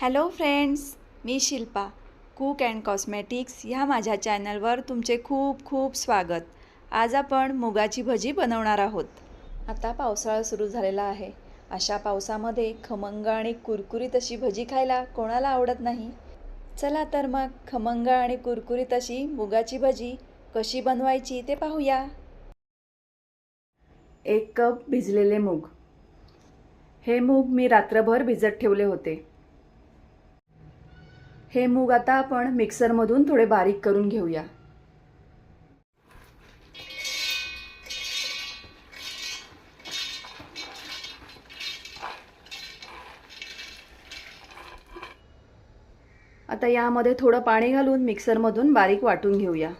Hello friends मी Shilpa. Cook and cosmetics ह्या माझ्या चॅनलवर तुमचे खूप खूप स्वागत. आज आपण मुगाची भजी बनवणार आहोत. आता पावसाळा सुरू झालेला आहे. अशा पावसामध्ये खमंग आणि कुरकुरीत अशी भजी खायला कोणाला आवडत नाही? चला तर मग खमंग आणि कुरकुरीत अशी मुगाची भजी कशी बनवायची ते पाहूया. एक कप भिजलेले मूग. हे मूग मी रात्रभर भिजत ठेवले होते. हे मूग आता आपण मिक्सरमधून थोडे बारीक करून घेऊया. आता यामध्ये थोडं पाणी घालून मिक्सरमधून बारीक वाटून घेऊया.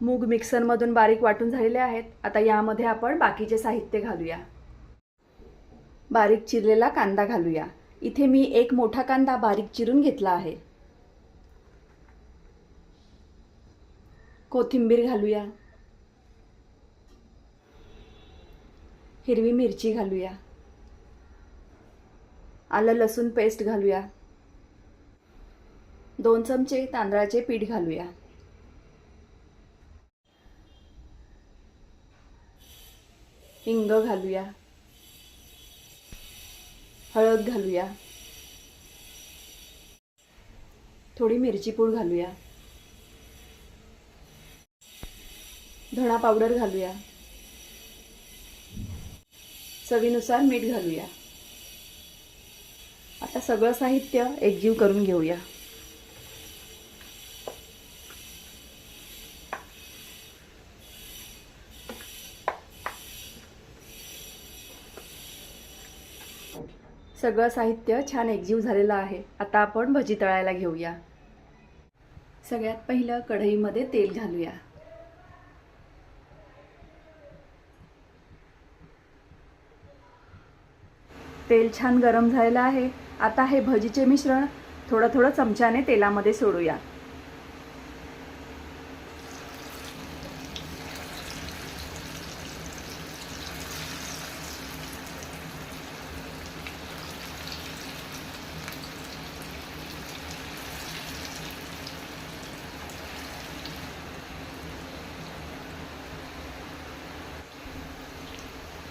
मूग मिक्सरमधून बारीक वाटून झालेले आहेत. आता यामध्ये आपण बाकीचे साहित्य घालूया. बारीक चिरलेला कांदा घालूया. इथे मी एक मोठा कांदा बारीक चिरून घेतला आहे. कोथिंबीर घालूया. हिरवी मिरची घालूया. आलं लसूण पेस्ट घालूया. दोन चमचे तांदळाचे पीठ घालूया. हिंग घालूया. हळद घालूया. थोडी मिरची पूड घालूया. धणा पावडर घालूया. चवीनुसार मीठ घालूया. आता सगळं साहित्य एकजीव करून घेऊया. सगळं साहित्य छान एकजीव झालेलं आहे. आता आपण भजी तळायला घेऊया. सगळ्यात पहिलं कढईमध्ये तेल घालूया. तेल छान गरम झालेलं आहे. आता हे भजीचे मिश्रण थोडं थोडं चमच्याने तेलामध्ये सोडूया.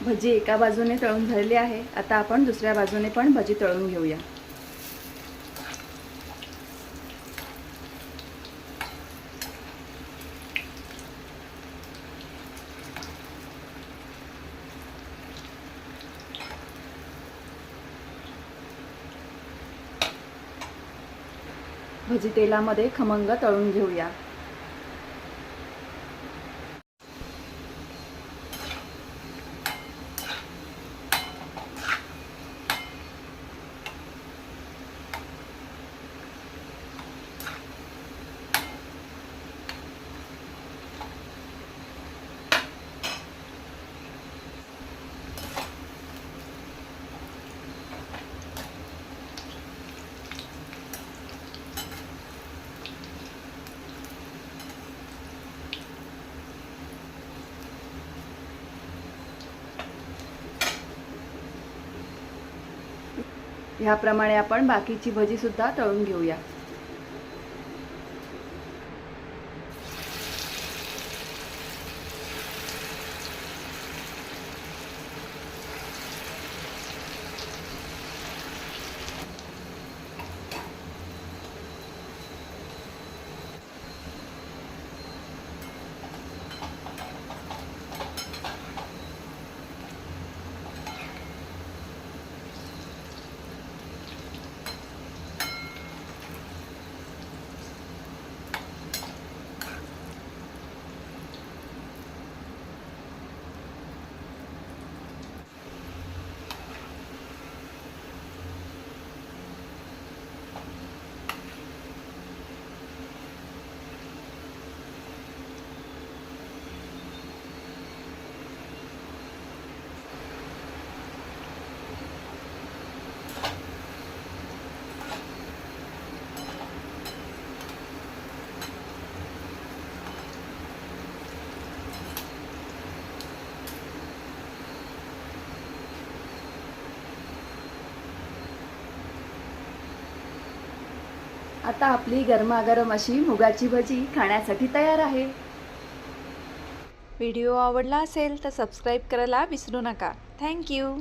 भजी एका बाजूने तळून झालेली आहे. आता आपण दुसऱ्या बाजूने पण भजी तळून घेऊया. भजी तेलामध्ये खमंग तळून घेऊया. ह्याप्रमाणे आपण बाकीची भजीसुद्धा तळून घेऊया. आता आपली गरमागरम अशी मुगाची भजी खाण्यासाठी तयार आहे. व्हिडिओ आवडला असेल तर सबस्क्राईब करायला विसरू नका. थँक्यू